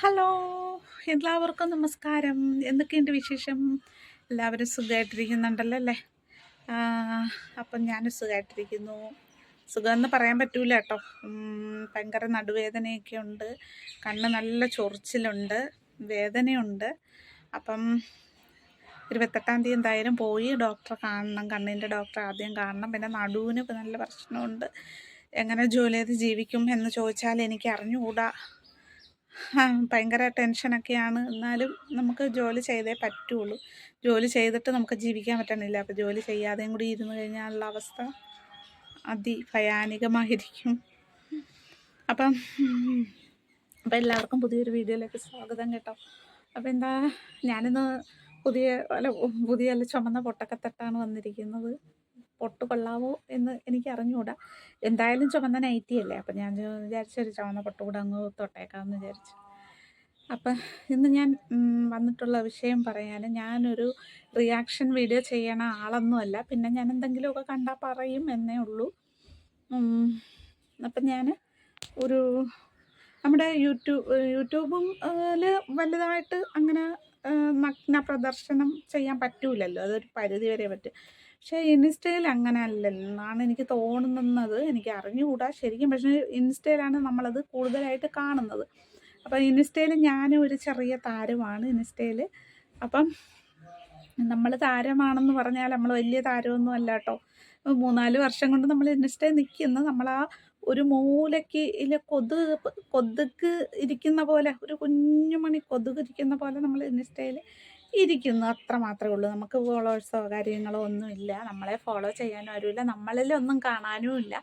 Hello എല്ലാവർക്കും നമസ്കാരം. എന്തൊക്കെയുണ്ട് വിശേഷം? എല്ലാവരും സുഖമായിട്ടിരിക്കുന്നുണ്ടല്ലോ അല്ലേ അപ്പം ഞാൻ സുഖമായിട്ടിരിക്കുന്നു സുഖമെന്ന് പറയാൻ പറ്റൂല കേട്ടോ. ഭയങ്കര നടുവേദനയൊക്കെ ഉണ്ട്. കണ്ണ് നല്ല ചൊറിച്ചിലുണ്ട്. വേദനയുണ്ട്. അപ്പം ഇരുപത്തെട്ടാം തീയതി എന്തായാലും പോയി ഡോക്ടറെ കാണണം. കണ്ണിന്റെ ഡോക്ടറെ ആദ്യം കാണണം. പിന്നെ നടുവിന് നല്ല പ്രശ്നമുണ്ട്. എങ്ങനെ ജോലി ചെയ്ത് ജീവിക്കും എന്ന് ചോദിച്ചാൽ എനിക്ക് അറിഞ്ഞുകൂടാ ഭയങ്കര ടെൻഷനൊക്കെയാണ്. എന്നാലും നമുക്ക് ജോലി ചെയ്തേ പറ്റുള്ളൂ. ജോലി ചെയ്തിട്ട് നമുക്ക് ജീവിക്കാൻ പറ്റണില്ല. അപ്പോൾ ജോലി ചെയ്യാതെയും കൂടി ഇരുന്ന് കഴിഞ്ഞാലുള്ള അവസ്ഥ അതിഭയാനികമായിരിക്കും. അപ്പം അപ്പം എല്ലാവർക്കും പുതിയൊരു വീഡിയോയിലേക്ക് സ്വാഗതം കേട്ടോ. അപ്പം എന്താ ഞാനിന്ന് പുതിയ അല്ല പുതിയ അല്ല ചുമന്ന പൊട്ടക്കത്തട്ടാണ് വന്നിരിക്കുന്നത്. പൊട്ട് കൊള്ളാവോ എന്ന് എനിക്ക് അറിഞ്ഞുകൂടാ എന്തായാലും ചുമന്ന നൈറ്റി അല്ലേ? അപ്പം ഞാൻ വിചാരിച്ചൊരു ചുമന്ന പൊട്ട് കൂടെ അങ്ങ് തൊട്ടേക്കാമെന്ന് വിചാരിച്ചു. അപ്പം ഇന്ന് ഞാൻ വന്നിട്ടുള്ള വിഷയം പറയാൻ ഞാനൊരു റിയാക്ഷൻ വീഡിയോ ചെയ്യണ ആളൊന്നുമല്ല. പിന്നെ ഞാൻ എന്തെങ്കിലുമൊക്കെ കണ്ടാൽ പറയും എന്നേ ഉള്ളൂ. അപ്പം ഞാൻ ഒരു നമ്മുടെ യൂട്യൂബ് യൂട്യൂബും വലുതായിട്ട് അങ്ങനെ നഗ്ന പ്രദർശനം ചെയ്യാൻ പറ്റൂലല്ലോ. അതൊരു പരിധി വരെ പറ്റും. പക്ഷേ ഇൻസ്റ്റയിൽ അങ്ങനെ അല്ലെന്നാണ് എനിക്ക് തോന്നുന്നത്. എനിക്ക് അറിഞ്ഞുകൂടാ. ശരിക്കും പക്ഷേ ഇൻസ്റ്റയിലാണ് നമ്മളത് കൂടുതലായിട്ട് കാണുന്നത്. അപ്പം ഇൻസ്റ്റയിൽ ഞാനും ഒരു ചെറിയ താരമാണ് ഇൻസ്റ്റയിൽ അപ്പം നമ്മൾ താരമാണെന്ന് പറഞ്ഞാൽ നമ്മൾ വലിയ താരമൊന്നും അല്ല കേട്ടോ. മൂന്നാൽ വർഷം കൊണ്ട് നമ്മൾ ഇൻസ്റ്റയിൽ നിൽക്കുന്നു. നമ്മൾ ആ ഒരു മൂലയ്ക്ക് ഇല്ല കൊതുക് കൊതുക് ഇരിക്കുന്ന പോലെ ഒരു കുഞ്ഞുമണി കൊതുക് ഇരിക്കുന്ന പോലെ നമ്മൾ ഇൻസ്റ്റയിൽ ഇരിക്കുന്നു. അത്ര മാത്രമേ ഉള്ളൂ. നമുക്ക് ഫോളോവേഴ്സോ കാര്യങ്ങളോ ഒന്നുമില്ല. നമ്മളെ ഫോളോ ചെയ്യാനും ആരുമില്ല. നമ്മളിൽ ഒന്നും കാണാനും ഇല്ല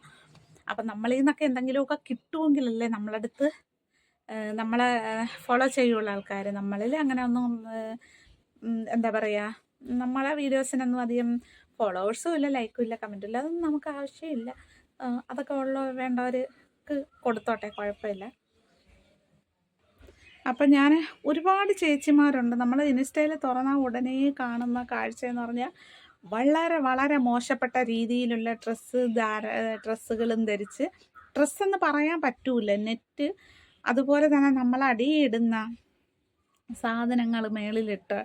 അപ്പം നമ്മളിൽ നിന്നൊക്കെ എന്തെങ്കിലുമൊക്കെ കിട്ടുമെങ്കിലല്ലേ നമ്മളടുത്ത് നമ്മളെ ഫോളോ ചെയ്യുള്ള ആൾക്കാർ നമ്മളിൽ അങ്ങനെ ഒന്നും എന്താ പറയുക നമ്മളെ വീഡിയോസിനൊന്നും അധികം ഫോളോവേഴ്സും ഇല്ല ലൈക്കും ഇല്ല കമന്റും ഇല്ല. അതൊന്നും നമുക്ക് ആവശ്യമില്ല. അതൊക്കെ ഉള്ള വേണ്ടവർക്ക് കൊടുത്തോട്ടെ. കുഴപ്പമില്ല. അപ്പം ഞാൻ ഒരുപാട് ചേച്ചിമാരുണ്ട്. നമ്മൾ ഇൻസ്റ്റയിൽ തുറന്ന ഉടനെ കാണുന്ന കാഴ്ച എന്ന് പറഞ്ഞാൽ വളരെ വളരെ മോശപ്പെട്ട രീതിയിലുള്ള ഡ്രസ്സ് ധാര ഡ്രസ്സുകളും ധരിച്ച് ഡ്രസ്സെന്ന് പറയാൻ പറ്റൂല. നെറ്റ് അതുപോലെ തന്നെ നമ്മൾ അടിയിടുന്ന സാധനങ്ങൾ മേളിലിട്ട്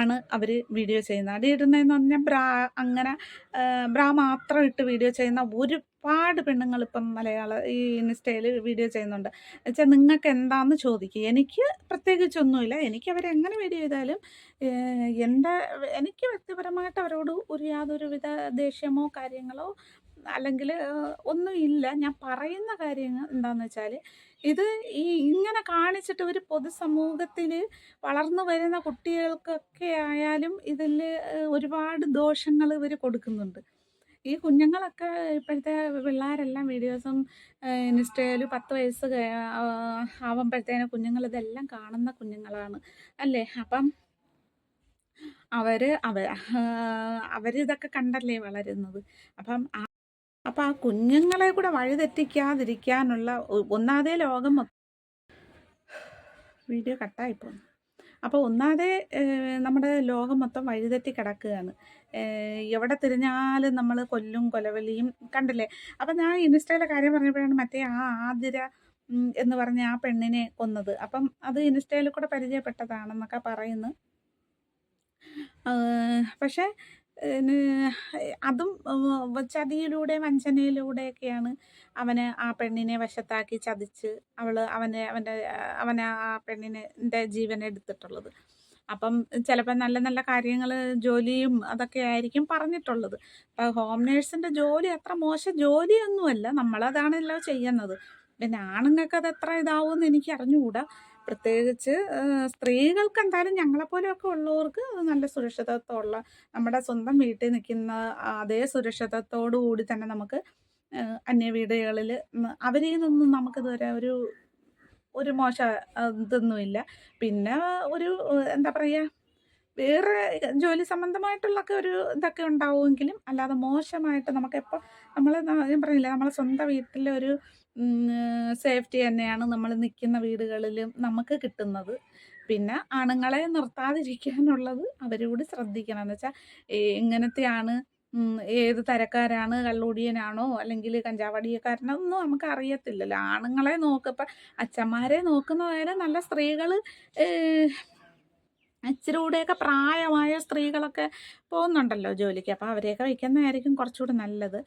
ആണ് അവർ വീഡിയോ ചെയ്യുന്നത്. അടിയിടുന്നതെന്ന് പറഞ്ഞാൽ ബ്രാ അങ്ങനെ ബ്രാ മാത്രം ഇട്ട് വീഡിയോ ചെയ്യുന്ന ഒരുപാട് പെണ്ണുങ്ങൾ ഇപ്പം മലയാള ഈ ഇൻസ്റ്റയിൽ വീഡിയോ ചെയ്യുന്നുണ്ട്. വെച്ചാൽ നിങ്ങൾക്ക് എന്താണെന്ന് ചോദിക്കുക എനിക്ക് പ്രത്യേകിച്ചൊന്നുമില്ല എനിക്ക് അവരെങ്ങനെ വീഡിയോ ചെയ്താലും എന്റെ എനിക്ക് വ്യക്തിപരമായിട്ട് അവരോട് ഒരു യാതൊരുവിധ ദേഷ്യമോ കാര്യങ്ങളോ അല്ലെങ്കിൽ ഒന്നും ഇല്ല ഞാൻ പറയുന്ന കാര്യങ്ങൾ എന്താണെന്ന് വെച്ചാൽ ഇത് ഈ ഇങ്ങനെ കാണിച്ചിട്ട് ഒരു പൊതുസമൂഹത്തിൽ വളർന്നു വരുന്ന കുട്ടികൾക്കൊക്കെ ആയാലും ഇതിൽ ഒരുപാട് ദോഷങ്ങൾ ഇവർ കൊടുക്കുന്നുണ്ട്. ഈ കുഞ്ഞുങ്ങളൊക്കെ ഇപ്പോഴത്തെ പിള്ളേരെല്ലാം വീഡിയോസും ഇൻസ്റ്റയിൽ പത്ത് വയസ്സ് ആവുമ്പോഴത്തേനും കുഞ്ഞുങ്ങൾ ഇതെല്ലാം കാണുന്ന കുഞ്ഞുങ്ങളാണ്. അല്ലേ? അപ്പം അവർ അവർ അവരിതൊക്കെ കണ്ടല്ലേ വളരുന്നത്? അപ്പം ആ അപ്പം ആ കുഞ്ഞുങ്ങളെ കൂടെ വഴിതെറ്റിക്കാതിരിക്കാനുള്ള ഒന്നാതെ ലോകം വീഡിയോ കട്ടായി പോകുന്നു അപ്പോൾ ഒന്നാതെ നമ്മുടെ ലോകം മൊത്തം വഴിതെറ്റി കിടക്കുകയാണ്. എവിടെ തിരിഞ്ഞാലും നമ്മൾ കൊല്ലും കൊലവലിയും കണ്ടില്ലേ? അപ്പം ഞാൻ ഇൻസ്റ്റയിലെ കാര്യം പറഞ്ഞപ്പോഴാണ് മറ്റേ ആ ആതിര എന്ന് പറഞ്ഞ ആ പെണ്ണിനെ കൊന്നത്. അപ്പം അത് ഇൻസ്റ്റയിൽ കൂടെ പരിചയപ്പെട്ടതാണെന്നൊക്കെ പറയുന്നു. പക്ഷേ അതും ചതിയിലൂടെ വഞ്ചനയിലൂടെയൊക്കെയാണ് അവന് ആ പെണ്ണിനെ വശത്താക്കി ചതിച്ച് അവൾ അവനെ അവന്റെ അവനെ ആ പെണ്ണിന്റെ ജീവൻ എടുത്തിട്ടുള്ളത്. അപ്പം ചിലപ്പോൾ നല്ല നല്ല കാര്യങ്ങൾ ജോലിയും അതൊക്കെ ആയിരിക്കും പറഞ്ഞിട്ടുള്ളത്. അപ്പം ഹോം നേഴ്സിന്റെ ജോലി അത്ര മോശം ജോലിയൊന്നുമല്ല. നമ്മളതാണല്ലോ ചെയ്യുന്നത്. പിന്നെ ആണുങ്ങൾക്ക് അത് എത്ര ഇതാവുമെന്ന് എനിക്ക് അറിഞ്ഞുകൂടാ പ്രത്യേകിച്ച് സ്ത്രീകൾക്ക് എന്തായാലും ഞങ്ങളെപ്പോലെയൊക്കെ ഉള്ളവർക്ക് അത് നല്ല സുരക്ഷിതത്വമുള്ള നമ്മുടെ സ്വന്തം വീട്ടിൽ നിൽക്കുന്ന അതേ സുരക്ഷിതത്തോടു കൂടി തന്നെ നമുക്ക് അന്യ വീടുകളിൽ അവരിൽ നിന്നും നമുക്കിതുവരെ ഒരു ഒരു മോശം ഇതൊന്നുമില്ല. പിന്നെ ഒരു എന്താ പറയുക വേറെ ജോലി സംബന്ധമായിട്ടുള്ളൊക്കെ ഒരു ഇതൊക്കെ ഉണ്ടാവുമെങ്കിലും അല്ലാതെ മോശമായിട്ട് നമുക്കെപ്പോൾ നമ്മൾ ഞാൻ പറഞ്ഞില്ല നമ്മളെ സ്വന്തം വീട്ടിലെ ഒരു സേഫ്റ്റി തന്നെയാണ് നമ്മൾ നിൽക്കുന്ന വീടുകളിലും നമുക്ക് കിട്ടുന്നത്. പിന്നെ ആണുങ്ങളെ നിർത്താതിരിക്കാനുള്ളത് അവരോട് ശ്രദ്ധിക്കണം. എന്ന് വെച്ചാൽ ഇങ്ങനത്തെയാണ് ഉം, ഏത് തരക്കാരാണ് കള്ളുടിയനാണോ അല്ലെങ്കിൽ കഞ്ചാവടിയക്കാരനോ ഒന്നും നമുക്ക് അറിയത്തില്ലല്ലോ ആണുങ്ങളെ നോക്കപ്പം അച്ഛന്മാരെ നോക്കുന്ന നേരം നല്ല സ്ത്രീകൾ ഇച്ചിരി കൂടെയൊക്കെ പ്രായമായ സ്ത്രീകളൊക്കെ പോകുന്നുണ്ടല്ലോ ജോലിക്ക്. അപ്പോൾ അവരെയൊക്കെ വയ്ക്കുന്നതായിരിക്കും കുറച്ചുകൂടി നല്ലത്.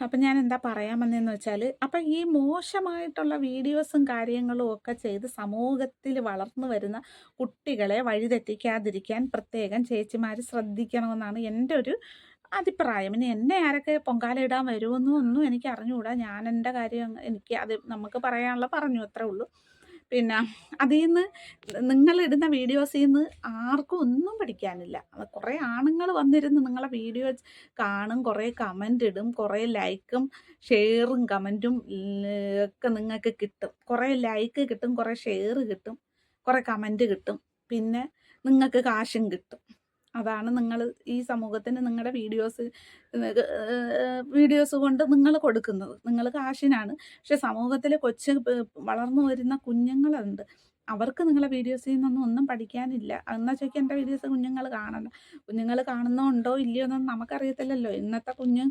അപ്പം ഞാൻ എന്താ പറയാൻ വന്നതെന്ന് വെച്ചാൽ അപ്പം ഈ മോശമായിട്ടുള്ള വീഡിയോസും കാര്യങ്ങളും ഒക്കെ ചെയ്ത് സമൂഹത്തിൽ വളർന്നു വരുന്ന കുട്ടികളെ വഴിതെറ്റിക്കാതിരിക്കാൻ പ്രത്യേകം ചേച്ചിമാർ ശ്രദ്ധിക്കണമെന്നാണ് എന്റെ ഒരു അഭിപ്രായം. ഇനി എന്നെ ആരൊക്കെ പൊങ്കാല ഇടാൻ വരുമെന്നൊന്നും എനിക്ക് അറിഞ്ഞുകൂടാ. ഞാൻ എന്റെ കാര്യം എനിക്ക് അത് നമുക്ക് പറയാനുള്ള പറഞ്ഞു അത്രേ ഉള്ളൂ. പിന്നെ അതിൽ നിന്ന് നിങ്ങളിടുന്ന വീഡിയോസിൽ നിന്ന് ആർക്കും ഒന്നും പഠിക്കാനില്ല. കുറേ ആണുങ്ങൾ വന്നിരുന്ന് നിങ്ങളെ വീഡിയോ കാണും കുറേ കമന്റ് ഇടും കുറേ ലൈക്കും ഷെയറും കമന്റും ഒക്കെ നിങ്ങൾക്ക് കിട്ടും. കുറേ ലൈക്ക് കിട്ടും കുറേ ഷെയർ കിട്ടും കുറേ കമന്റ് കിട്ടും. പിന്നെ നിങ്ങൾക്ക് കാശും കിട്ടും. അതാണ് നിങ്ങൾ ഈ സമൂഹത്തിന് നിങ്ങളുടെ വീഡിയോസ് വീഡിയോസ് കൊണ്ട് നിങ്ങൾ കൊടുക്കുന്നത്. നിങ്ങൾ കാശിനാണ്. പക്ഷെ സമൂഹത്തിലെ കൊച്ചു വളർന്നു വരുന്ന കുഞ്ഞുങ്ങളുണ്ട്. അവർക്ക് നിങ്ങളെ വീഡിയോസിൽ നിന്നൊന്നും ഒന്നും പഠിക്കാനില്ല. എന്നാൽ ചോദിക്കുക എന്റെ വീഡിയോസ് കുഞ്ഞുങ്ങൾ കാണണം. കുഞ്ഞുങ്ങൾ കാണുന്നുണ്ടോ ഇല്ലയോ എന്നൊന്നും നമുക്കറിയത്തില്ലല്ലോ. ഇന്നത്തെ കുഞ്ഞ്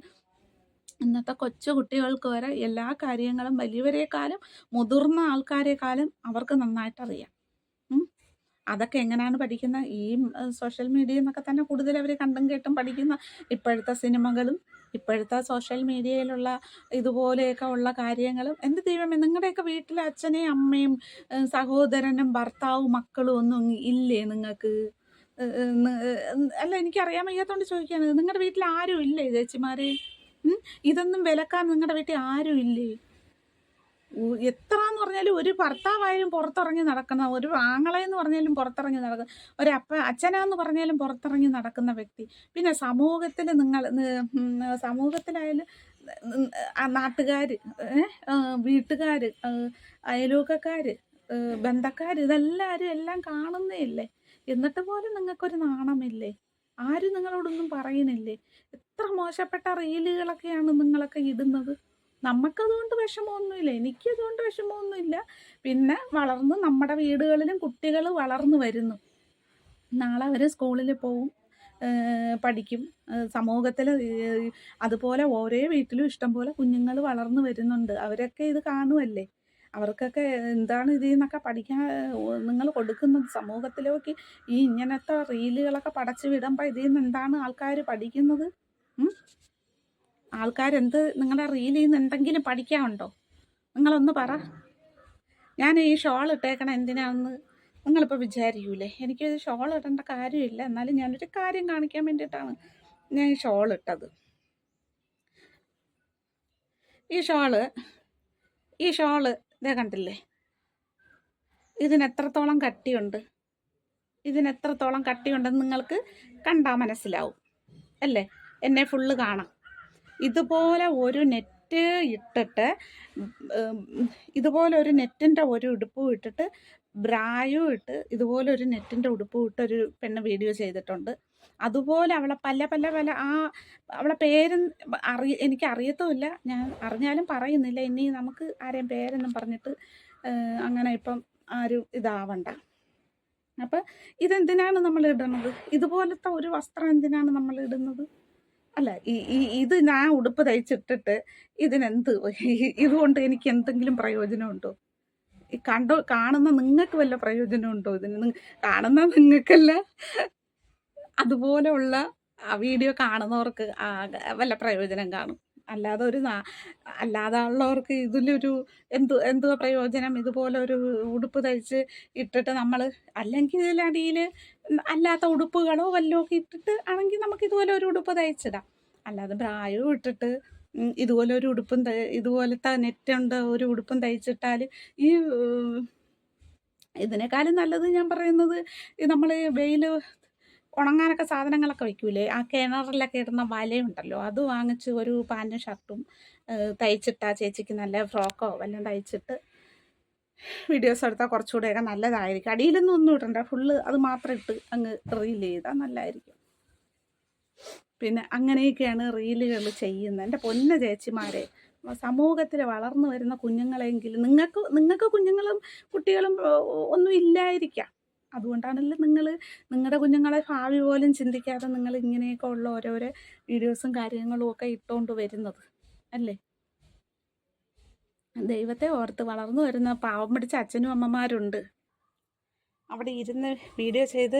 ഇന്നത്തെ കൊച്ചു കുട്ടികൾക്ക് വരെ എല്ലാ കാര്യങ്ങളും വലിയവരെക്കാളും മുതിർന്ന ആൾക്കാരെക്കാളും അവർക്ക് നന്നായിട്ട് അറിയാം ഉം. അതൊക്കെ എങ്ങനെയാണ് പഠിക്കുന്നത് ഈ സോഷ്യൽ മീഡിയ എന്നൊക്കെ തന്നെ കൂടുതൽ അവർ കണ്ടും കേട്ടും പഠിക്കുന്ന ഇപ്പോഴത്തെ സിനിമകളും ഇപ്പോഴത്തെ സോഷ്യൽ മീഡിയയിലുള്ള ഇതുപോലെയൊക്കെ ഉള്ള കാര്യങ്ങളും എന്റെ ദൈവമേ നിങ്ങളുടെയൊക്കെ വീട്ടിലെ അച്ഛനെയും അമ്മയും സഹോദരനും ഭർത്താവും മക്കളും ഒന്നും ഇല്ലേ നിങ്ങൾക്ക്? അല്ല എനിക്കറിയാൻ വയ്യാത്തോണ്ട് ചോദിക്കുകയാണ് നിങ്ങളുടെ വീട്ടിൽ ആരും ഇല്ലേ ചേച്ചിമാരെ? ഇതൊന്നും വിലക്കാൻ നിങ്ങളുടെ വീട്ടിൽ ആരും ഇല്ലേ? ഉ- എത്രാന്ന് പറഞ്ഞാലും ഒരു ഭർത്താവായാലും പുറത്തിറങ്ങി നടക്കുന്ന ഒരു ആങ്ങളെന്ന് പറഞ്ഞാലും പുറത്തിറങ്ങി നടക്കുന്ന ഒരു അപ്പ അച്ഛനാന്ന് പറഞ്ഞാലും പുറത്തിറങ്ങി നടക്കുന്ന വ്യക്തി. പിന്നെ സമൂഹത്തിൽ നിങ്ങൾ സമൂഹത്തിലായാലും നാട്ടുകാർ വീട്ടുകാർ അയൽവക്കക്കാർ ബന്ധക്കാർ ഇതെല്ലാവരും എല്ലാം കാണുന്നേ ഇല്ലേ എന്നിട്ട് പോലും നിങ്ങൾക്കൊരു നാണമില്ലേ? ആരും നിങ്ങളോടൊന്നും പറയുന്നില്ലേ എത്ര മോശപ്പെട്ട റീലുകളൊക്കെയാണ് നിങ്ങളൊക്കെ ഇടുന്നത്? നമുക്കതുകൊണ്ട് വിഷമമൊന്നുമില്ല എനിക്കതുകൊണ്ട് വിഷമമൊന്നുമില്ല. പിന്നെ വളർന്ന് നമ്മുടെ വീടുകളിലും കുട്ടികൾ വളർന്നു വരുന്നു. നാളെ അവർ സ്കൂളിൽ പോവും പഠിക്കും. സമൂഹത്തിൽ അതുപോലെ ഓരോ വീട്ടിലും ഇഷ്ടം പോലെ കുഞ്ഞുങ്ങൾ വളർന്നു വരുന്നുണ്ട്. അവരൊക്കെ ഇത് കാണുമല്ലേ അവർക്കൊക്കെ എന്താണ് ഇതിൽ നിന്നൊക്കെ പഠിക്കാൻ നിങ്ങൾ കൊടുക്കുന്നത്? സമൂഹത്തിലേക്ക് ഈ ഇങ്ങനത്തെ റീലുകളൊക്കെ പടച്ചു വിടുമ്പോൾ ഇതിൽ നിന്ന് എന്താണ് ആൾക്കാർ പഠിക്കുന്നത്? ആൾക്കാരെന്ത് നിങ്ങളുടെ റീലിൽ നിന്ന് എന്തെങ്കിലും പഠിക്കാനുണ്ടോ? നിങ്ങളൊന്ന് പറ. ഞാൻ ഈ ഷോൾ ഇട്ടേക്കണ എന്തിനാണെന്ന് നിങ്ങളിപ്പോൾ വിചാരിക്കൂലേ? എനിക്ക് ഷോൾ ഇടേണ്ട കാര്യമില്ല. എന്നാലും ഞാനൊരു കാര്യം കാണിക്കാൻ വേണ്ടിയിട്ടാണ് ഞാൻ ഈ ഷോൾ ഇട്ടത്. ഈ ഷോൾ ഈ ഷോൾ ഇതേ കണ്ടില്ലേ? ഇതിനെത്രത്തോളം കട്ടിയുണ്ട്? ഇതിനെത്രത്തോളം കട്ടിയുണ്ടെന്ന് നിങ്ങൾക്ക് കണ്ടാൽ മനസ്സിലാവും. അല്ലേ? എന്നെ ഫുള്ള് കാണാം. ഇതുപോലെ ഒരു നെറ്റ് ഇട്ടിട്ട് ഇതുപോലെ ഒരു നെറ്റിന്റെ ഒരു ഉടുപ്പും ഇട്ടിട്ട് ബ്രായും ഇട്ട് ഇതുപോലെ ഒരു നെറ്റിന്റെ ഉടുപ്പും ഇട്ട് ഒരു പെണ്ണ് വീഡിയോ ചെയ്തിട്ടുണ്ട്. അതുപോലെ അവളെ പല പല പല ആ അവളെ പേര് അറി എനിക്ക് അറിയത്തുമില്ല. ഞാൻ അറിഞ്ഞാലും പറയുന്നില്ല. ഇനി നമുക്ക് ആരെയും പേരെന്നും പറഞ്ഞിട്ട് അങ്ങനെ ഇപ്പം ആരും ഇതാവണ്ട. അപ്പം ഇതെന്തിനാണ് നമ്മൾ ഇടുന്നത്? ഇതുപോലത്തെ ഒരു വസ്ത്രം എന്തിനാണ് നമ്മൾ ഇടുന്നത്? അല്ല ഈ ഇത് ഞാൻ ഉടുപ്പ് തയ്ച്ചിട്ടിട്ട് ഇതിനെന്ത് ഇതുകൊണ്ട് എനിക്ക് എന്തെങ്കിലും പ്രയോജനമുണ്ടോ? ഈ കണ്ടോ കാണുന്ന നിങ്ങൾക്ക് വല്ല പ്രയോജനമുണ്ടോ ഇതിന്? കാണുന്ന നിങ്ങൾക്കല്ല. അതുപോലെയുള്ള വീഡിയോ കാണുന്നവർക്ക് വല്ല പ്രയോജനം കാണും. അല്ലാതെ ഒരു അല്ലാതെ ഉള്ളവർക്ക് ഇതിലൊരു എന്ത് എന്തുവാ പ്രയോജനം? ഇതുപോലെ ഒരു ഉടുപ്പ് തയ്ച്ച് ഇട്ടിട്ട് നമ്മൾ അല്ലെങ്കിൽ ഇതിലടിയിൽ അല്ലാത്ത ഉടുപ്പുകളോ വല്ലതും ഒക്കെ ഇട്ടിട്ട് ആണെങ്കിൽ നമുക്ക് ഇതുപോലെ ഒരു ഉടുപ്പ് തയ്ച്ചിടാം. അല്ലാതെ പ്രായവും ഇട്ടിട്ട് ഇതുപോലെ ഒരു ഉടുപ്പും ഇതുപോലത്തെ നെറ്റുണ്ട് ഒരു ഉടുപ്പും തയ്ച്ചിട്ടാൽ ഈ ഇതിനേക്കാളും നല്ലത് ഞാൻ പറയുന്നത് നമ്മൾ വെയിൽ ഉണങ്ങാനൊക്കെ സാധനങ്ങളൊക്കെ വയ്ക്കൂലേ ആ കിണറിലൊക്കെ ഇടുന്ന വലയുണ്ടല്ലോ അത് വാങ്ങിച്ച് ഒരു പാന്റും ഷർട്ടും തയ്ച്ചിട്ട് ആ ചേച്ചിക്ക് നല്ല ഫ്രോക്കോ വല്ലതും തയ്ച്ചിട്ട് വീഡിയോസ് എടുത്താൽ കുറച്ചുകൂടെയൊക്കെ നല്ലതായിരിക്കും. അടിയിലൊന്നും ഒന്നും ഇടണ്ട ഫുള്ള് അത് മാത്രം ഇട്ട് അങ്ങ് റീൽ ചെയ്താൽ നല്ലതായിരിക്കും പിന്നെ അങ്ങനെയൊക്കെയാണ് റീലുകൾ ചെയ്യുന്നത്. എന്റെ പൊന്ന ചേച്ചിമാരെ സമൂഹത്തിൽ വളർന്നു വരുന്ന കുഞ്ഞുങ്ങളെങ്കിലും നിങ്ങൾക്ക് നിങ്ങൾക്ക് കുഞ്ഞുങ്ങളും കുട്ടികളും ഒന്നും ഇല്ലായിരിക്കാം. അതുകൊണ്ടാണല്ലോ നിങ്ങൾ നിങ്ങളുടെ കുഞ്ഞുങ്ങളെ ഭാവി പോലും ചിന്തിക്കാതെ നിങ്ങൾ ഇങ്ങനെയൊക്കെ ഉള്ള ഓരോരോ വീഡിയോസും കാര്യങ്ങളും ഒക്കെ ഇട്ടുകൊണ്ട് വരുന്നത് അല്ലേ? ദൈവത്തെ ഓർത്ത് വളർന്നു വരുന്ന പാവം പിടിച്ച അച്ഛനും അമ്മമാരുണ്ട്. അവിടെ ഇരുന്ന് വീഡിയോ ചെയ്ത്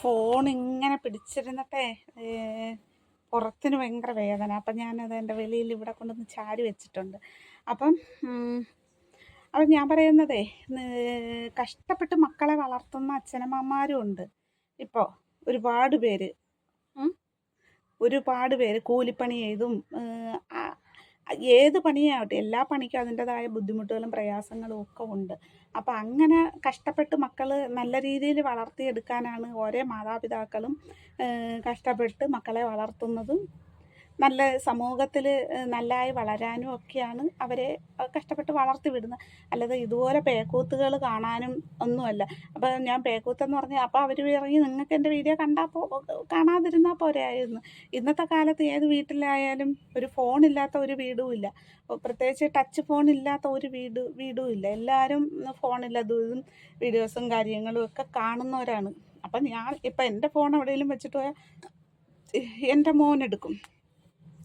ഫോൺ ഇങ്ങനെ പിടിച്ചിരുന്നിട്ടേ പുറത്തിന് ഭയങ്കര വേദന. അപ്പം ഞാനത് എന്റെ വെളിയിൽ ഇവിടെ കൊണ്ടുവന്ന് ചാരി വെച്ചിട്ടുണ്ട്. അപ്പം അപ്പം ഞാൻ പറയുന്നതേ കഷ്ടപ്പെട്ട് മക്കളെ വളർത്തുന്ന അച്ഛനമ്മമാരും ഉണ്ട് ഇപ്പോൾ ഒരുപാട് പേര്. ഒരുപാട് പേര് കൂലിപ്പണി ചെയ്തും ഏത് പണിയാവട്ടെ എല്ലാ പണിക്കും അതിന്റെതായ ബുദ്ധിമുട്ടുകളും പ്രയാസങ്ങളും ഒക്കെ ഉണ്ട് അപ്പം അങ്ങനെ കഷ്ടപ്പെട്ട് മക്കൾ നല്ല രീതിയിൽ വളർത്തിയെടുക്കാനാണ് ഓരോ മാതാപിതാക്കളും കഷ്ടപ്പെട്ട് മക്കളെ വളർത്തുന്നതും നല്ല സമൂഹത്തിൽ നല്ലതായി വളരാനും ഒക്കെയാണ് അവരെ കഷ്ടപ്പെട്ട് വളർത്തി വിടുന്നത്. അല്ലാതെ ഇതുപോലെ പേക്കൂത്തുകൾ കാണാനും ഒന്നുമല്ല. അപ്പോൾ ഞാൻ പേക്കൂത്തെന്ന് പറഞ്ഞാൽ അപ്പോൾ അവർ ഇറങ്ങി നിങ്ങൾക്ക് എന്റെ വീഡിയോ കണ്ടാൽ പോ കാണാതിരുന്നാൽ പോരായിരുന്നു. ഇന്നത്തെ കാലത്ത് ഏത് വീട്ടിലായാലും ഒരു ഫോണില്ലാത്ത ഒരു വീടും ഇല്ല. പ്രത്യേകിച്ച് ടച്ച് ഫോൺ ഇല്ലാത്ത ഒരു വീട് വീടും ഇല്ല. എല്ലാവരും ഫോണിൽ അതും വീഡിയോസും കാര്യങ്ങളും ഒക്കെ കാണുന്നവരാണ്. അപ്പം ഞാൻ ഇപ്പം എന്റെ ഫോൺ എവിടെയെങ്കിലും വെച്ചിട്ട് പോയാൽ എന്റെ മോൻ എടുക്കും.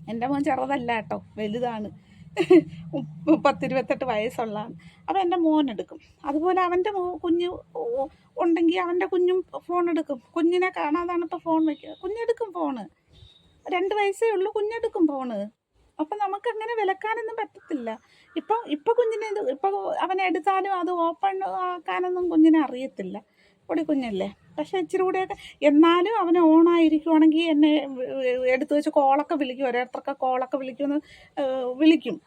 എന്റെ മോൻ ചെറുതല്ല കേട്ടോ വലുതാണ്. പത്തിരുപത്തെട്ട് വയസ്സുള്ളതാണ്. അപ്പം എന്റെ മോൻ എടുക്കും. അതുപോലെ അവന്റെ കുഞ്ഞ് ഉണ്ടെങ്കിൽ അവന്റെ കുഞ്ഞും ഫോൺ എടുക്കും. കുഞ്ഞിനെ കാണാതാണ് ഇപ്പോൾ ഫോൺ വയ്ക്കുക കുഞ്ഞെടുക്കും ഫോണ്. രണ്ട് വയസ്സേ ഉള്ളൂ കുഞ്ഞെടുക്കും ഫോണ്. അപ്പം നമുക്ക് അങ്ങനെ വിലക്കാനൊന്നും പറ്റത്തില്ല. ഇപ്പം ഇപ്പം കുഞ്ഞിനെ ഇപ്പം അവനെ എടുത്താലും അത് ഓപ്പൺ ആക്കാനൊന്നും കുഞ്ഞിനെ അറിയത്തില്ല. പൊടി കുഞ്ഞല്ലേ? പക്ഷേ ഇച്ചിരി കൂടെയൊക്കെ എന്നാലും അവന് ഓണായിരിക്കുവാണെങ്കിൽ എന്നെ എടുത്തു വെച്ച് കോളൊക്കെ വിളിക്കും. ഓരോരുത്തർക്ക് കോളൊക്കെ വിളിക്കുമെന്ന് വിളിക്കും.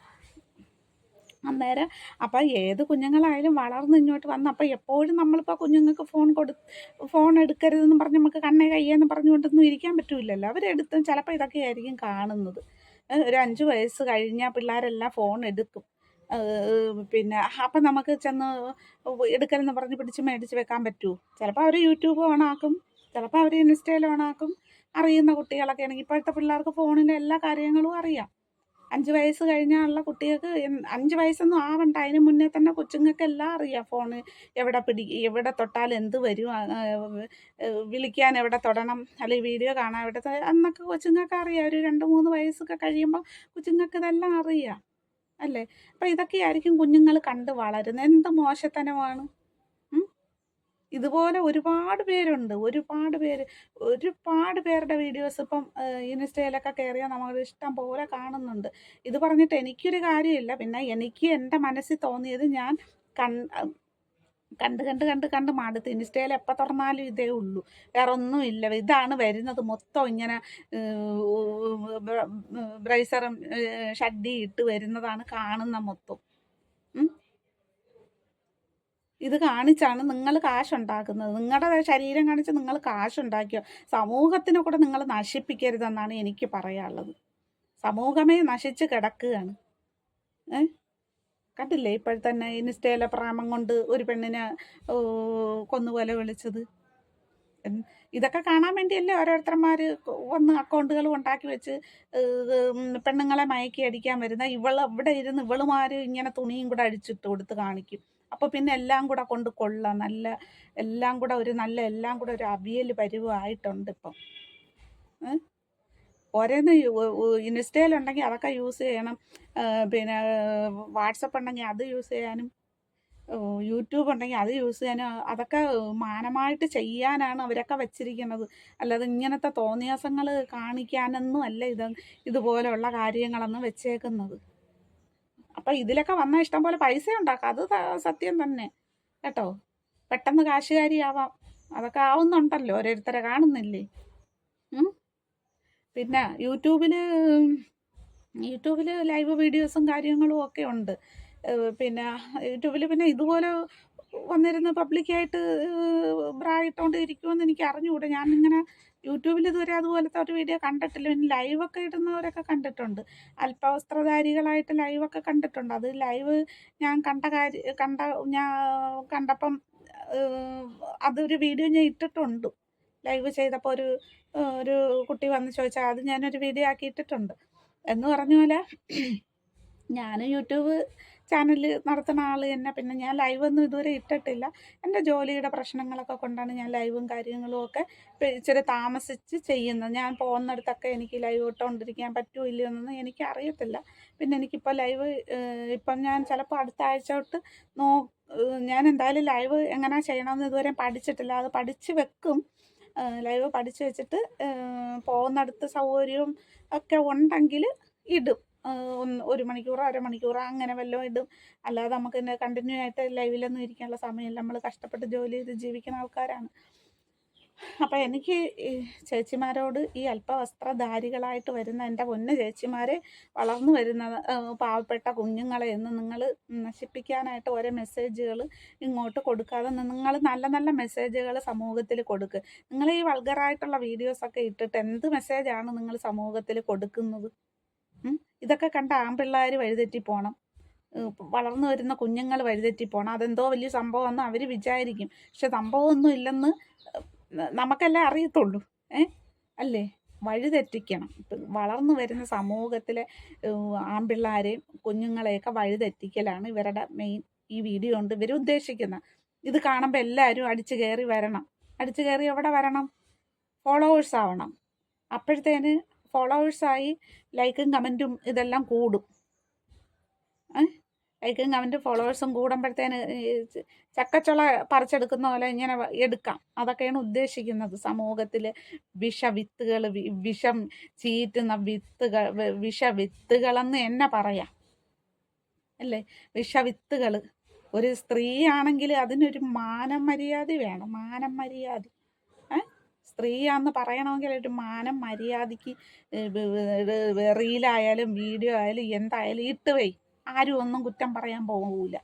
അന്നേരം അപ്പം ഏത് കുഞ്ഞുങ്ങളായാലും വളർന്ന് ഇങ്ങോട്ട് വന്ന് അപ്പം എപ്പോഴും നമ്മളിപ്പോൾ കുഞ്ഞുങ്ങൾക്ക് ഫോൺ കൊടു ഫോൺ എടുക്കരുതെന്ന് പറഞ്ഞ് നമുക്ക് കണ്ണേ കയ്യെന്ന് പറഞ്ഞുകൊണ്ടൊന്നും ഇരിക്കാൻ പറ്റില്ലല്ലോ. അവരെടുത്തും ചിലപ്പോൾ ഇതൊക്കെ ആയിരിക്കും കാണുന്നത് ഒരു അഞ്ച് വയസ്സ് കഴിഞ്ഞാൽ പിള്ളേരെല്ലാം ഫോൺ എടുക്കും. പിന്നെ അപ്പം നമുക്ക് ചെന്ന് എടുക്കലെന്ന് പറഞ്ഞ് പിടിച്ച് മേടിച്ച് വെക്കാൻ പറ്റുമോ ചിലപ്പോൾ അവർ യൂട്യൂബ് ഓണാക്കും. ചിലപ്പോൾ അവർ ഇൻസ്റ്റയിൽ ഓണാക്കും. അറിയുന്ന കുട്ടികളൊക്കെ ആണെങ്കിൽ ഇപ്പോഴത്തെ പിള്ളേർക്ക് ഫോണിന്റെ എല്ലാ കാര്യങ്ങളും അറിയാം. അഞ്ച് വയസ്സ് കഴിഞ്ഞാലുള്ള കുട്ടികൾക്ക് അഞ്ച് വയസ്സൊന്നും ആവണ്ട. അതിന് മുന്നേ തന്നെ കൊച്ചുങ്ങൾക്ക് എല്ലാം അറിയാം ഫോണ് എവിടെ പിടി എവിടെ തൊട്ടാൽ എന്ത് വരും വിളിക്കാൻ എവിടെ തൊടണം അല്ലെങ്കിൽ വീഡിയോ കാണാൻ എവിടെ അന്നൊക്കെ കൊച്ചുങ്ങൾക്ക് അറിയാം. ഒരു രണ്ട് മൂന്ന് വയസ്സൊക്കെ കഴിയുമ്പോൾ കൊച്ചുങ്ങൾക്ക് ഇതെല്ലാം അറിയാം. അല്ലേ? അപ്പം ഇതൊക്കെയായിരിക്കും കുഞ്ഞുങ്ങൾ കണ്ട് വളരുന്നത്. എന്ത് മോശത്തനമാണ്? ഇതുപോലെ ഒരുപാട് പേരുണ്ട്. ഒരുപാട് പേര് ഒരുപാട് പേരുടെ വീഡിയോസ് ഇപ്പം ഇൻസ്റ്റയിലൊക്കെ കയറിയാൽ നമ്മൾ ഇഷ്ടം പോലെ കാണുന്നുണ്ട്. ഇത് പറഞ്ഞിട്ട് എനിക്കൊരു കാര്യമില്ല. പിന്നെ എനിക്ക് എന്റെ മനസ്സിൽ തോന്നിയത് ഞാൻ കൺ കണ്ട് കണ്ട് കണ്ട് കണ്ട് മടുത്ത്. ഇൻസ്റ്റയിൽ എപ്പോൾ തുറന്നാലും ഇതേ ഉള്ളൂ. വേറെ ഒന്നുമില്ല ഇതാണ് വരുന്നത് മൊത്തം ഇങ്ങനെ ബ്രൈസറും ഷഡ്ഡി ഇട്ട് വരുന്നതാണ് കാണുന്ന മൊത്തം. ഇത് കാണിച്ചാണ് നിങ്ങൾ കാശുണ്ടാക്കുന്നത്. നിങ്ങളുടെ ശരീരം കാണിച്ച് നിങ്ങൾ കാശുണ്ടാക്കിയോ? സമൂഹത്തിനെ കൂടെ നിങ്ങൾ നശിപ്പിക്കരുതെന്നാണ് എനിക്ക് പറയാനുള്ളത്. സമൂഹമേ നശിച്ച് കിടക്കുകയാണ്. ഏ? കണ്ടില്ലേ ഇപ്പോഴത്തന്നെ ഇൻസ്റ്റയിലെ പ്രാമം കൊണ്ട് ഒരു പെണ്ണിനെ കൊന്നുപോലെ വിളിച്ചത്? ഇതൊക്കെ കാണാൻ വേണ്ടിയല്ലേ ഓരോരുത്തന്മാർ വന്ന് അക്കൗണ്ടുകൾ ഉണ്ടാക്കി വെച്ച് പെണ്ണുങ്ങളെ മയക്കി അടിക്കാൻ വരുന്ന? ഇവൾ ഇവിടെ ഇരുന്ന് ഇവളുമാർ ഇങ്ങനെ തുണിയും കൂടെ അടിച്ചിട്ട് കൊടുത്ത് കാണിക്കും. അപ്പോൾ പിന്നെ എല്ലാം കൂടെ കൊണ്ട് കൊള്ളാം. നല്ല എല്ലാം കൂടെ ഒരു നല്ല എല്ലാം കൂടെ ഒരു അവിയൽ പരിവായിട്ടുണ്ട് ഇപ്പം. ഓരോന്ന് ഇൻസ്റ്റയിലുണ്ടെങ്കിൽ അതൊക്കെ യൂസ് ചെയ്യണം. പിന്നെ വാട്സപ്പ് ഉണ്ടെങ്കിൽ അത് യൂസ് ചെയ്യാനും യൂട്യൂബ് ഉണ്ടെങ്കിൽ അത് യൂസ് ചെയ്യാനും അതൊക്കെ മാനമായിട്ട് ചെയ്യാനാണ് അവരൊക്കെ വെച്ചിരിക്കുന്നത്. അല്ലാതെ ഇങ്ങനത്തെ തോന്നിയാസങ്ങൾ കാണിക്കാനൊന്നും അല്ല ഇത് ഇതുപോലെയുള്ള കാര്യങ്ങളൊന്നും വെച്ചേക്കുന്നത്. അപ്പം ഇതിലൊക്കെ വന്നാൽ ഇഷ്ടം പോലെ പൈസ ഉണ്ടാക്കാം. അത് സത്യം തന്നെ. കേട്ടോ? പെട്ടെന്ന് കാശുകാരിയാവാം. അതൊക്കെ ആവുന്നുണ്ടല്ലോ. ഓരോരുത്തരെ കാണുന്നില്ലേ? പിന്നെ യൂട്യൂബിൽ യൂട്യൂബിൽ ലൈവ് വീഡിയോസും കാര്യങ്ങളും ഒക്കെ ഉണ്ട്. പിന്നെ യൂട്യൂബിൽ പിന്നെ ഇതുപോലെ വന്നിരുന്ന് പബ്ലിക്കായിട്ട് ബ്രായിട്ടോണ്ട് ഇരിക്കുമെന്ന് എനിക്ക് അറിഞ്ഞുകൂടെ. ഇങ്ങനെ യൂട്യൂബിൽ ഇതുവരെ അതുപോലത്തെ ഒരു വീഡിയോ കണ്ടിട്ടില്ല. പിന്നെ ലൈവൊക്കെ ഇടുന്നവരൊക്കെ കണ്ടിട്ടുണ്ട്. അല്പവസ്ത്രധാരികളായിട്ട് ലൈവൊക്കെ കണ്ടിട്ടുണ്ട്. അത് ലൈവ് ഞാൻ കണ്ട കാര്യം കണ്ട ഞാൻ കണ്ടപ്പം അതൊരു വീഡിയോ ഞാൻ ഇട്ടിട്ടുണ്ട്. ലൈവ് ചെയ്തപ്പോൾ ഒരു ഒരു കുട്ടി വന്ന് ചോദിച്ചാൽ അത് ഞാനൊരു വീഡിയോ ആക്കിയിട്ടിട്ടുണ്ട്. എന്ന് പറഞ്ഞ പോലെ ഞാൻ യൂട്യൂബ് ചാനൽ നടത്തുന്ന ആൾ തന്നെ. പിന്നെ ഞാൻ ലൈവൊന്നും ഇതുവരെ ഇട്ടിട്ടില്ല. എന്റെ ജോലിയുടെ പ്രശ്നങ്ങളൊക്കെ കൊണ്ടാണ് ഞാൻ ലൈവും കാര്യങ്ങളും ഒക്കെ ഇച്ചിരി താമസിച്ച് ചെയ്യുന്നത്. ഞാൻ പോകുന്നിടത്തൊക്കെ എനിക്ക് ലൈവ് ഇട്ടുകൊണ്ടിരിക്കാൻ പറ്റുമോ ഇല്ലയോ എന്നൊന്നും എനിക്ക് അറിയത്തില്ല. പിന്നെ എനിക്കിപ്പോൾ ലൈവ് ഇപ്പം ഞാൻ ചിലപ്പോൾ അടുത്ത ആഴ്ച തൊട്ട് നോ ഞാൻ എന്തായാലും ലൈവ് എങ്ങനെ ചെയ്യണമെന്ന് ഇതുവരെ പഠിച്ചിട്ടില്ല. അത് പഠിച്ച് വെക്കും. ലൈവ് പഠിച്ചു വെച്ചിട്ട് പോകുന്നിടത്ത് സൗകര്യവും ഒക്കെ ഉണ്ടെങ്കിൽ ഇടും. ഒന്ന് ഒരു മണിക്കൂറോ അരമണിക്കൂറോ അങ്ങനെ വല്ലതും ഇടും. അല്ലാതെ നമുക്ക് തന്നെ കണ്ടിന്യൂ ആയിട്ട് ലൈവിലൊന്നും ഇരിക്കാനുള്ള സമയമില്ല. നമ്മൾ കഷ്ടപ്പെട്ട് ജോലി ചെയ്ത് ജീവിക്കുന്ന ആൾക്കാരാണ്. അപ്പം എനിക്ക് ചേച്ചിമാരോട് ഈ അല്പവസ്ത്രധാരികളായിട്ട് വരുന്ന എന്റെ പൊന്ന് ചേച്ചിമാരെ വളർന്നു വരുന്ന പാവപ്പെട്ട കുഞ്ഞുങ്ങളെ എന്ന് നിങ്ങൾ നശിപ്പിക്കാനായിട്ട് ഓരോ മെസ്സേജുകൾ ഇങ്ങോട്ട് കൊടുക്കാതെ നിങ്ങൾ നല്ല നല്ല മെസ്സേജുകൾ സമൂഹത്തിൽ കൊടുക്കുക നിങ്ങൾ ഈ വൾഗറായിട്ടുള്ള വീഡിയോസൊക്കെ ഇട്ടിട്ട് എന്ത് മെസ്സേജാണ് നിങ്ങൾ സമൂഹത്തിൽ കൊടുക്കുന്നത്? ഇതൊക്കെ കണ്ട ആൺപിള്ളേർ വഴിതെറ്റി പോകണം വളർന്നു വരുന്ന കുഞ്ഞുങ്ങൾ വഴിതെറ്റി പോകണം അതെന്തോ വലിയ സംഭവമെന്ന് അവർ വിചാരിക്കും. പക്ഷെ സംഭവമൊന്നും ഇല്ലെന്ന് നമുക്കല്ലേ അറിയത്തുള്ളൂ. ഏ? അല്ലേ? വഴിതെറ്റിക്കണം വളർന്നു വരുന്ന സമൂഹത്തിലെ ആൺപിള്ളാരെയും കുഞ്ഞുങ്ങളെയൊക്കെ വഴിതെറ്റിക്കലാണ് ഇവരുടെ മെയിൻ ഈ വീഡിയോ കൊണ്ട് ഇവർ ഉദ്ദേശിക്കുന്നത് ഇത് കാണുമ്പോൾ എല്ലാവരും അടിച്ചു കയറി വരണം. അടിച്ചു കയറി എവിടെ വരണം? ഫോളോവേഴ്സ് ആവണം. അപ്പോഴത്തേന് ഫോളോവേഴ്സായി ലൈക്കും കമന്റും ഇതെല്ലാം കൂടും. ലൈക്കും കമന്റും ഫോളോവേഴ്സും കൂടുമ്പോഴത്തേന് ചക്കച്ചുള പറിച്ചെടുക്കുന്ന പോലെ ഇങ്ങനെ എടുക്കാം. അതൊക്കെയാണ് ഉദ്ദേശിക്കുന്നത്. സമൂഹത്തിൽ വിഷവിത്തുകൾ വിഷം ചീറ്റുന്ന വിത്തുകൾ വിഷവിത്തുകളെന്ന് എന്നെ പറയാം. അല്ലേ? വിഷവിത്തുകൾ ഒരു സ്ത്രീയാണെങ്കിൽ അതിനൊരു മാനം മര്യാദ വേണം. മാനം മര്യാദ സ്ത്രീയാന്ന് പറയണമെങ്കിൽ ഒരു മാനം മര്യാദയ്ക്ക് റീലായാലും വീഡിയോ ആയാലും എന്തായാലും ഇട്ട് വൈ ആരും ഒന്നും കുറ്റം പറയാൻ പോകൂല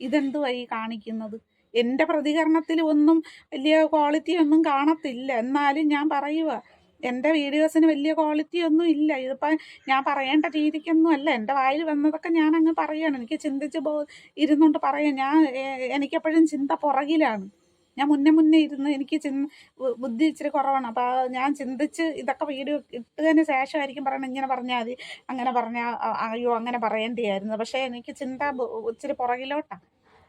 ഇതെന്തുവാ ഈ കാണിക്കുന്നത്? എന്റെ പ്രതികരണത്തിൽ ഒന്നും വലിയ ക്വാളിറ്റി ഒന്നും കാണത്തില്ല. എന്നാലും ഞാൻ പറയുക എന്റെ വീഡിയോസിന് വലിയ ക്വാളിറ്റി ഒന്നും ഇല്ല. ഇതിപ്പോൾ ഞാൻ പറയേണ്ട രീതിക്കൊന്നും അല്ല. എന്റെ വായിൽ വന്നതൊക്കെ ഞാൻ അങ്ങ് പറയുകയാണ് എനിക്ക് ചിന്തിച്ച് പോ ഇരുന്നുകൊണ്ട് പറയാം. ഞാൻ എനിക്കെപ്പോഴും ചിന്ത പുറകിലാണ്. ഞാൻ മുന്നേ മുന്നേ ഇരുന്ന് എനിക്ക് ചിന് ബുദ്ധി ഇച്ചിരി കുറവാണ്. അപ്പോൾ ഞാൻ ചിന്തിച്ച് ഇതൊക്കെ വീഡിയോ ഇട്ടതിന് ശേഷമായിരിക്കും പറയണം ഇങ്ങനെ പറഞ്ഞാൽ മതി അങ്ങനെ പറഞ്ഞാൽ അയ്യോ അങ്ങനെ പറയേണ്ടിയായിരുന്നു. പക്ഷേ എനിക്ക് ചിന്ത ഇച്ചിരി പുറകിലോട്ടാണ്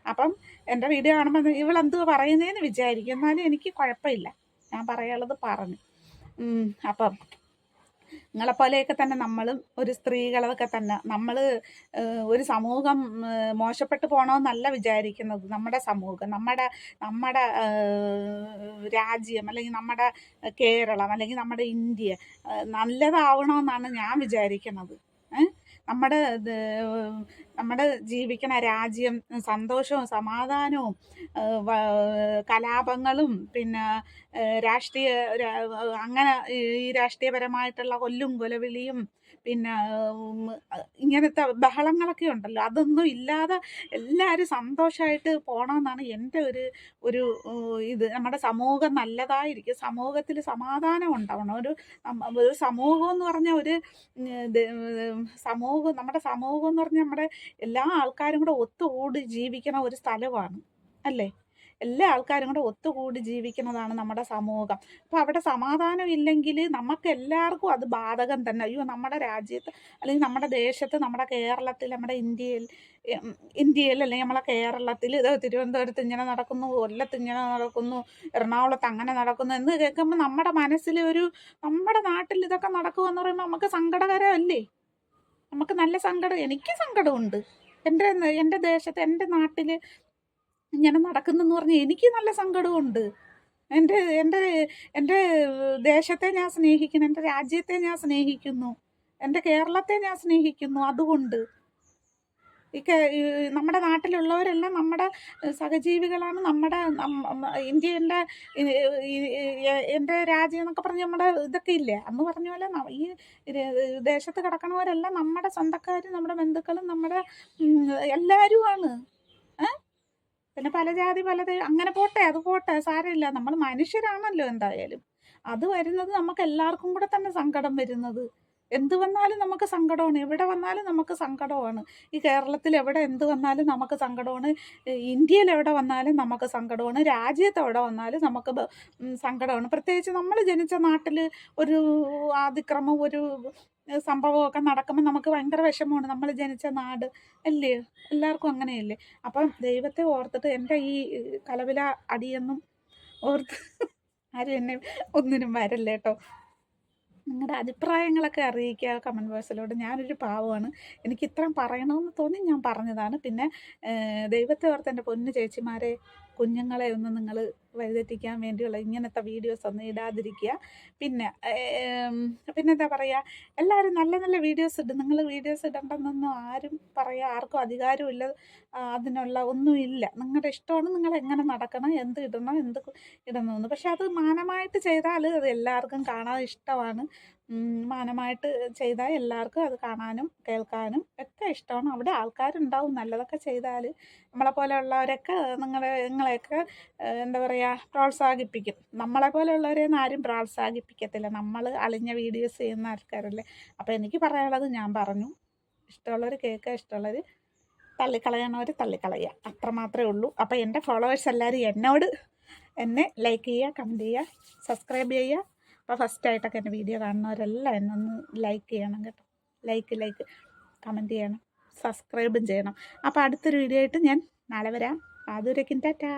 അപ്പം എന്റെ വീഡിയോ കാണുമ്പോൾ ഇവളെന്തോ പറയുന്നതെന്ന് വിചാരിക്കും. എന്നാലും എനിക്ക് കുഴപ്പമില്ല. ഞാൻ പറയാനുള്ളത് പറഞ്ഞു. അപ്പം നിങ്ങളെപ്പോലെയൊക്കെ തന്നെ നമ്മളും ഒരു സ്ത്രീകളൊക്കെ തന്നെ. നമ്മൾ ഒരു സമൂഹം മോശപ്പെട്ടു പോകണമെന്നല്ല വിചാരിക്കുന്നത്. നമ്മുടെ സമൂഹം നമ്മുടെ നമ്മുടെ രാജ്യം അല്ലെങ്കിൽ നമ്മുടെ കേരളം അല്ലെങ്കിൽ നമ്മുടെ ഇന്ത്യ നല്ലതാവണമെന്നാണ് ഞാൻ വിചാരിക്കുന്നത്. നമ്മുടെ നമ്മുടെ ജീവിക്കണ രാജ്യം സന്തോഷവും സമാധാനവും കലാപങ്ങളും പിന്നെ രാഷ്ട്രീയ അങ്ങനെ ഈ രാഷ്ട്രീയപരമായിട്ടുള്ള കൊല്ലും കൊലവിളിയും പിന്നെ ഇങ്ങനത്തെ ബഹളങ്ങളൊക്കെ ഉണ്ടല്ലോ. അതൊന്നും ഇല്ലാതെ എല്ലാവരും സന്തോഷമായിട്ട് പോകണമെന്നാണ് എന്റെ ഒരു ഒരു ഇത്. നമ്മുടെ സമൂഹം നല്ലതായിരിക്കും. സമൂഹത്തിൽ സമാധാനം ഉണ്ടാവണം. ഒരു ഒരു സമൂഹം എന്ന് പറഞ്ഞാൽ ഒരു സമൂഹം നമ്മുടെ സമൂഹം എന്ന് പറഞ്ഞാൽ നമ്മുടെ എല്ലാ ആൾക്കാരും കൂടെ ഒത്തുകൂടി ജീവിക്കണ ഒരു സ്ഥലമാണ് അല്ലേ? എല്ലാ ആൾക്കാരും കൂടെ ഒത്തുകൂടി ജീവിക്കുന്നതാണ് നമ്മുടെ സമൂഹം. അപ്പോൾ അവിടെ സമാധാനം ഇല്ലെങ്കിൽ നമുക്ക് എല്ലാവർക്കും അത് ബാധകം തന്നെ. അയ്യോ നമ്മുടെ രാജ്യത്ത് അല്ലെങ്കിൽ നമ്മുടെ ദേശത്ത് നമ്മുടെ കേരളത്തിൽ നമ്മുടെ ഇന്ത്യയിൽ ഇന്ത്യയിൽ അല്ലെങ്കിൽ നമ്മളെ കേരളത്തിൽ ഇത് തിരുവനന്തപുരത്ത് ഇങ്ങനെ നടക്കുന്നു കൊല്ലത്ത് ഇങ്ങനെ നടക്കുന്നു എറണാകുളത്ത് അങ്ങനെ നടക്കുന്നു എന്ന് കേൾക്കുമ്പോൾ നമ്മുടെ മനസ്സിൽ ഒരു നമ്മുടെ നാട്ടിൽ ഇതൊക്കെ നടക്കുമെന്ന് പറയുമ്പോൾ നമുക്ക് സങ്കടകരമല്ലേ? നമുക്ക് നല്ല സങ്കടം എനിക്ക് സങ്കടമുണ്ട്. എന്റെ എന്റെ ദേശത്ത് എന്റെ നാട്ടിൽ ഇങ്ങനെ നടക്കുന്നെന്ന് പറഞ്ഞാൽ എനിക്ക് നല്ല സങ്കടമുണ്ട്. എന്റെ എന്റെ എന്റെ ദേശത്തെ ഞാൻ സ്നേഹിക്കുന്നു എന്റെ രാജ്യത്തെ ഞാൻ സ്നേഹിക്കുന്നു എന്റെ കേരളത്തെ ഞാൻ സ്നേഹിക്കുന്നു. അതുകൊണ്ട് ഈ നമ്മുടെ നാട്ടിലുള്ളവരെല്ലാം നമ്മുടെ സഹജീവികളാണ്. നമ്മുടെ നമ്മ- ഇന്ത്യന്റെ എന്റെ രാജ്യം എന്നൊക്കെ പറഞ്ഞ് നമ്മുടെ ഇതൊക്കെ ഇല്ലേ? അന്ന് പറഞ്ഞ പോലെ ഈ ദേശത്ത് കിടക്കണവരെല്ലാം നമ്മുടെ സ്വന്തക്കാരും നമ്മുടെ ബന്ധുക്കളും നമ്മുടെ എല്ലാവരുമാണ്. പിന്നെ പല ജാതി പലത് അങ്ങനെ പോട്ടെ അത് പോട്ടെ സാരമില്ല. നമ്മൾ മനുഷ്യരാണല്ലോ എന്തായാലും. അത് വരുന്നത് നമുക്ക് എല്ലാവർക്കും കൂടെ തന്നെ സങ്കടം വരുന്നത്. എന്ത് വന്നാലും നമുക്ക് സങ്കടമാണ്. എവിടെ വന്നാലും നമുക്ക് സങ്കടമാണ്. ഈ കേരളത്തിൽ എവിടെ എന്ത് വന്നാലും നമുക്ക് സങ്കടമാണ്. ഇന്ത്യയിൽ എവിടെ വന്നാലും നമുക്ക് സങ്കടമാണ്. രാജ്യത്ത് എവിടെ വന്നാലും നമുക്ക് സങ്കടമാണ്. പ്രത്യേകിച്ച് നമ്മൾ ജനിച്ച നാട്ടിൽ ഒരു അതിക്രമം ഒരു സംഭവമൊക്കെ നടക്കുമ്പോൾ നമുക്ക് ഭയങ്കര വിഷമമാണ്. നമ്മൾ ജനിച്ച നാട് അല്ലേ? എല്ലാവർക്കും അങ്ങനെയല്ലേ? അപ്പം ദൈവത്തെ ഓർത്തിട്ട് എന്റെ ഈ കലവില അടിയെന്നും ഓർത്ത് ആരും എന്നെ ഒന്നിനും വരല്ലേ കേട്ടോ. നിങ്ങളുടെ അഭിപ്രായങ്ങളൊക്കെ അറിയിക്കുക കമന്റ് ബോക്സിലൂടെ. ഞാനൊരു പാവമാണ്. എനിക്ക് ഇത്രയും പറയണമെന്ന് തോന്നി ഞാൻ പറഞ്ഞതാണ്. പിന്നെ ദൈവത്തെ ഓർത്ത് എന്റെ പൊന്നു ചേച്ചിമാരെ കുഞ്ഞുങ്ങളെ ഒന്നും നിങ്ങൾ വഴിതെറ്റിക്കാൻ വേണ്ടിയുള്ള ഇങ്ങനത്തെ വീഡിയോസ് ഒന്നും ഇടാതിരിക്കുക. പിന്നെ പിന്നെ എന്താ പറയുക എല്ലാവരും നല്ല നല്ല വീഡിയോസ് ഇടും. നിങ്ങൾ വീഡിയോസ് ഇടണ്ടെന്നൊന്നും ആരും പറയുക ആർക്കും അധികാരമില്ല അതിനുള്ള ഒന്നുമില്ല നിങ്ങളുടെ ഇഷ്ടമാണ് നിങ്ങൾ എങ്ങനെ നടക്കണം എന്ത് ഇടണം എന്ത് ഇടണമെന്ന് പക്ഷെ അത് മാനമായിട്ട് ചെയ്താൽ അത് എല്ലാവർക്കും കാണാൻ ഇഷ്ടമാണ്. മാനമായിട്ട് ചെയ്താൽ എല്ലാവർക്കും അത് കാണാനും കേൾക്കാനും ഒക്കെ ഇഷ്ടമാണ്. അവിടെ ആൾക്കാരുണ്ടാവും നല്ലതൊക്കെ ചെയ്താൽ നമ്മളെ പോലെയുള്ളവരൊക്കെ നിങ്ങളെ നിങ്ങളെയൊക്കെ എന്താ പറയുക പ്രോത്സാഹിപ്പിക്കും. നമ്മളെ പോലെയുള്ളവരെയൊന്നും ആരും പ്രോത്സാഹിപ്പിക്കത്തില്ല. നമ്മൾ അളിഞ്ഞ വീഡിയോസ് ചെയ്യുന്ന ആൾക്കാരല്ലേ. അപ്പോൾ എനിക്ക് പറയാനുള്ളത് ഞാൻ പറഞ്ഞു. ഇഷ്ടമുള്ളവർ കേൾക്കുക ഇഷ്ടമുള്ളവർ തള്ളിക്കളയണവർ തള്ളിക്കളയുക. അത്ര മാത്രമേ ഉള്ളൂ. അപ്പോൾ എന്റെ ഫോളോവേഴ്സ് എല്ലാവരും എന്നോട് എന്നെ ലൈക്ക് ചെയ്യുക കമന്റ് ചെയ്യുക സബ്സ്ക്രൈബ് ചെയ്യുക. അപ്പോൾ ഫസ്റ്റായിട്ടൊക്കെ എന്റെ വീഡിയോ കാണുന്നവരെല്ലാം എന്നെ ഒന്ന് ലൈക്ക് ചെയ്യണം കേട്ടോ. ലൈക്ക് ലൈക്ക് കമന്റ് ചെയ്യണം സബ്സ്ക്രൈബും ചെയ്യണം. അപ്പോൾ അടുത്തൊരു വീഡിയോ ആയിട്ട് ഞാൻ നാളെ വരാം. അതുവരേക്കും ടാറ്റാ.